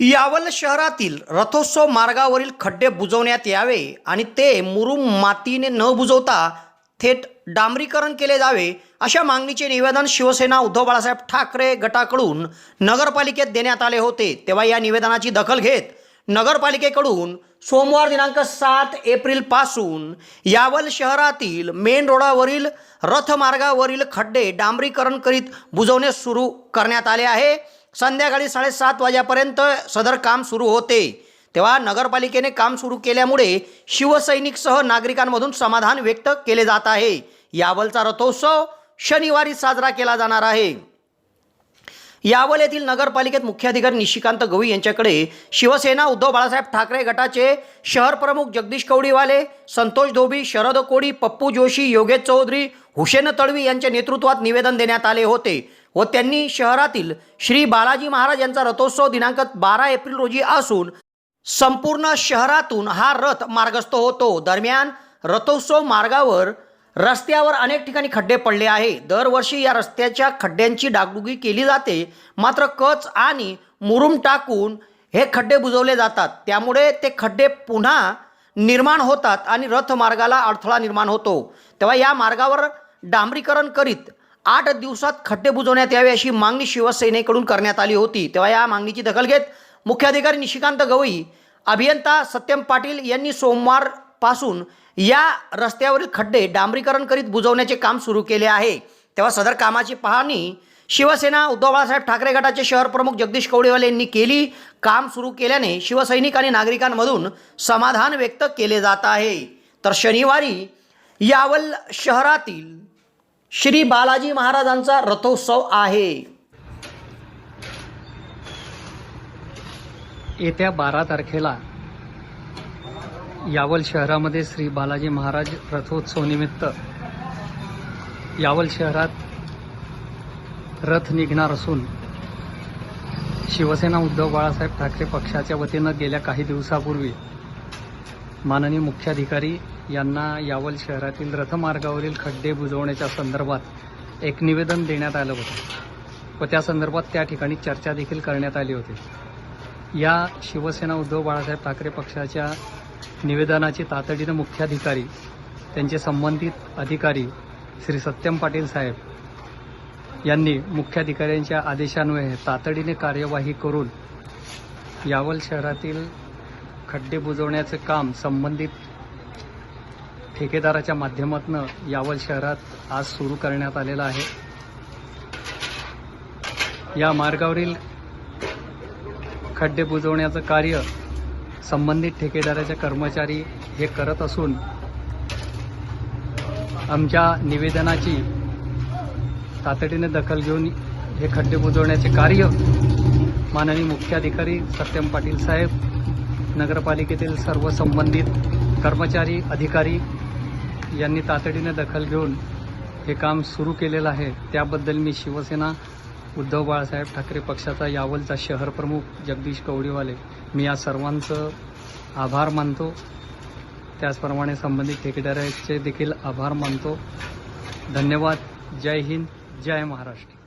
यावल शहरातील रथोत्सव मार्गावरील खड्डे बुजवण्यात यावे आणि ते मुरुम मातीने न बुजवता थेट डांबरीकरण केले जावे अशा मागणीचे निवेदन शिवसेना उद्धव बाळासाहेब ठाकरे गटाकडून नगरपालिकेत देण्यात आले होते. तेव्हा या निवेदनाची दखल घेत नगरपालिकेकडून सोमवार दिनांक सात एप्रिलपासून यावल शहरातील मेन रोडावरील रथमार्गावरील खड्डे डांबरीकरण करीत बुजवणे सुरू करण्यात आले आहे. संध्याकाळी साडेसात वाजेपर्यंत सदर काम सुरू होते. तेव्हा नगरपालिकेने काम सुरू केल्यामुळे शिवसैनिकसह नागरिकांमधून समाधान व्यक्त केले जात आहे. यावलचा रथोत्सव शनिवारी साजरा केला जाणार आहे. यावल येथील नगरपालिकेत मुख्याधिकारी निशिकांत गवई यांच्याकडे शिवसेना उद्धव बाळासाहेब ठाकरे गटाचे शहर प्रमुख जगदीश कवडीवाले संतोष धोबी शरद कोडी पप्पू जोशी योगेश चौधरी हुसेन तळवी यांच्या नेतृत्वात निवेदन देण्यात आले होते. व त्यांनी शहरातील श्री बालाजी महाराज यांचा रथोत्सव दिनांक बारा एप्रिल रोजी असून संपूर्ण शहरातून हा रथ मार्गस्थ होतो. दरम्यान रथोत्सव मार्गावर रस्त्यावर अनेक ठिकाणी खड्डे पडले आहे. दरवर्षी या रस्त्याच्या खड्ड्यांची डागडुगी केली जाते. मात्र कच आणि मुरुम टाकून हे खड्डे बुजवले जातात. त्यामुळे ते खड्डे पुन्हा निर्माण होतात आणि रथमार्गाला अडथळा निर्माण होतो. तेव्हा या मार्गावर डांबरीकरण करीत आठ दिवसात खड्डे बुजवण्यात यावे अशी मागणी शिवसेनेकडून करण्यात आली होती. तेव्हा या मागणीची दखल घेत मुख्याधिकारी निशिकांत गवई अभियंता सत्यम पाटील यांनी सोमवारपासून या रस्त्यावरील खड्डे डांबरीकरण करीत बुजवण्याचे काम सुरू केले आहे. तेव्हा सदर कामाची पाहणी शिवसेना उद्धव बाळासाहेब ठाकरे गटाचे शहर प्रमुख जगदीश कवडेवाले यांनी केली. काम सुरू केल्याने शिवसैनिक आणि नागरिकांमधून समाधान व्यक्त केले जात आहे. तर शनिवारी यावल शहरातील श्री बालाजी महाराजांचा रथोत्सव आहे. येत्या बारा तारखेला यावल शहरामध्ये श्री बालाजी महाराज रथोत्सव निमित्त यावल शहरात रथ निघणार असून शिवसेना उद्धव बाळासाहेब ठाकरे पक्षाच्या वतीनं गेल्या काही दिवसापूर्वी माननीय मुख्याधिकारी यांना यावल शहरातील रथमार्गावरील खड्डे बुजवण्याच्या संदर्भात एक निवेदन देण्यात आलं होतं. व त्या संदर्भात त्या ठिकाणी चर्चा देखील करण्यात आली होती. या शिवसेना उद्धव बाळासाहेब ठाकरे पक्षाच्या निवेदनाची तातडीनं मुख्याधिकारी त्यांचे संबंधित अधिकारी श्री सत्यम पाटील साहेब यांनी मुख्याधिकाऱ्यांच्या आदेशान्वये तातडीने कार्यवाही करून यावल शहरातील खड्डे बुजवण्याचे काम संबंधित ठेकेदाराच्या माध्यमातून यावल शहरात आज सुरू करण्यात आलेलं आहे. या मार्गावरील खड्डे बुजवण्याचं कार्य संबंधित ठेकेदाराच्या कर्मचारी हे करत असून आमच्या निवेदनाची तातडीने दखल घेऊन हे खड्डे बुजवण्याचे कार्य माननीय मुख्याधिकारी सत्यम पाटील साहेब नगरपालिकेतील सर्व संबंधित कर्मचारी अधिकारी यांनी तातडीने दखल घेऊन हे काम सुरू केलेलं आहे. त्याबद्दल मी शिवसेना उद्धव बाळासाहेब ठाकरे पक्षाचा यावलचा शहर प्रमुख जगदीश कवडीवाले. मी या सर्वांचं आभार मानतो. त्याचप्रमाणे संबंधित ठेकेदाराचे देखील आभार मानतो. धन्यवाद. जय हिंद. जय महाराष्ट्र.